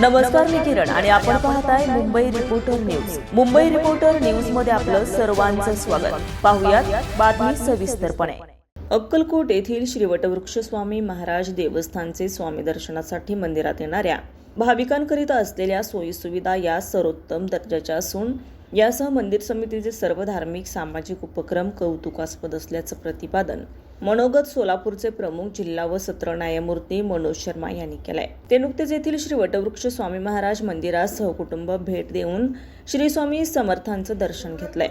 नमस्कार मी किरण आणि आपण पाहताय Mumbai reporter news Mumbai reporter न्यूजमध्ये आपलं सर्वांचं स्वागत. पाहुयात बातमी सविस्तरपणे. अक्कलकोट येथील श्रीवटवृक्ष स्वामी महाराज देवस्थानचे स्वामी दर्शनासाठी मंदिरात येणाऱ्या भाविकांकरिता असलेल्या सोयीसुविधा या सर्वोत्तम दर्जाच्या असून यासह मंदिर समितीचे सर्व धार्मिक सामाजिक उपक्रम कौतुकास्पद असल्याचं प्रतिपादन मनोगत सोलापूरचे प्रमुख जिल्हा व सत्र न्यायमूर्ती मनोज शर्मा यांनी केलंय. ते नुकतेच येथील श्री वटवृक्ष स्वामी महाराज मंदिरात सहकुटुंब भेट देऊन श्री स्वामी समर्थांचं दर्शन घेतलंय.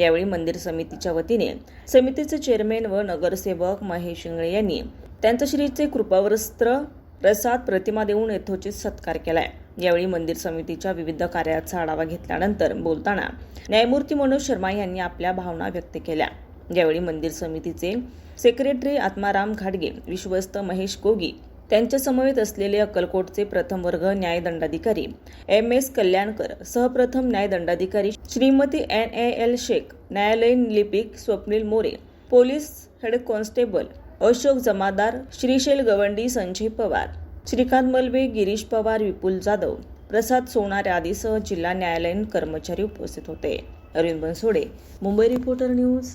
यावेळी मंदिर समितीच्या वतीने समितीचे चेअरमॅन व नगरसेवक महेश इंगळे यांनी त्यांचं श्रीचे कृपावस्त्र प्रसाद प्रतिमा देऊन यथोचित सत्कार केलाय. यावेळी मंदिर समितीच्या विविध कार्याचा आढावा घेतल्यानंतर बोलताना न्यायमूर्ती मनोज शर्मा यांनी आपल्या भावना व्यक्त केल्या. यावेळी मंदिर समितीचे सेक्रेटरी आत्माराम घाटगे विश्वस्त महेश गोगी त्यांच्या समवेत असलेले अक्कलकोटचे प्रथम वर्ग न्यायदंडाधिकारी एम एस कल्याणकर सहप्रथम न्यायदंडाधिकारी Shrimati N A L Shaikh न्यायालयीन लिपिक Swapnil More police head constable Ashok Jamadar Shrishail Gawandi Sanjay Pawar Shrikant मलवे गिरीश पवार विपुल जाधव प्रसाद सोनार आदीसह जिल्हा न्यायालयीन कर्मचारी उपस्थित होते. Arvind Bansode Mumbai reporter news